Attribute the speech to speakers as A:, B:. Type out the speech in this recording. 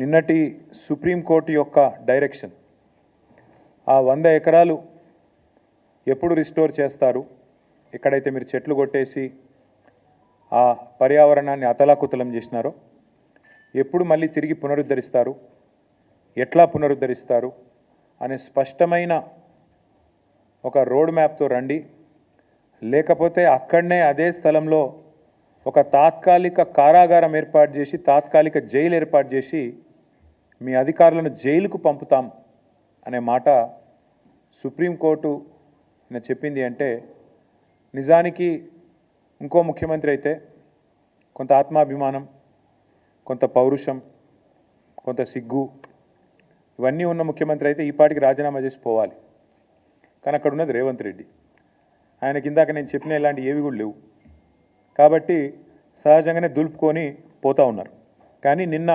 A: నిన్నటి సుప్రీంకోర్టు యొక్క డైరెక్షన్. ఆ వంద ఎకరాలు ఎప్పుడు రిస్టోర్ చేస్తారు? ఎక్కడైతే మీరు చెట్లు కొట్టేసి ఆ పర్యావరణాన్ని అతలాకుతలం చేసినారో ఎప్పుడు మళ్ళీ తిరిగి పునరుద్ధరిస్తారు? ఎట్లా పునరుద్ధరిస్తారు? అనే స్పష్టమైన ఒక రోడ్ మ్యాప్తో రండి. లేకపోతే అక్కడనే అదే స్థలంలో ఒక తాత్కాలిక కారాగారం ఏర్పాటు చేసి తాత్కాలిక జైలు ఏర్పాటు చేసి మీ అధికారులను జైలుకు పంపుతాం అనే మాట సుప్రీంకోర్టు చెప్పింది అంటే నిజానికి ఇంకో ముఖ్యమంత్రి అయితే కొంత ఆత్మాభిమానం కొంత పౌరుషం కొంత సిగ్గు ఇవన్నీ ఉన్న ముఖ్యమంత్రి అయితే ఈ పాటికి రాజీనామా చేసి పోవాలి. కానీ అక్కడ ఉన్నది రేవంత్ రెడ్డి. ఆయన కిందాక నేను చెప్పిన ఇలాంటి ఏవి కూడా లేవు. కాబట్టి సహజంగానే దులుపుకొని పోతా ఉన్నారు. కానీ నిన్న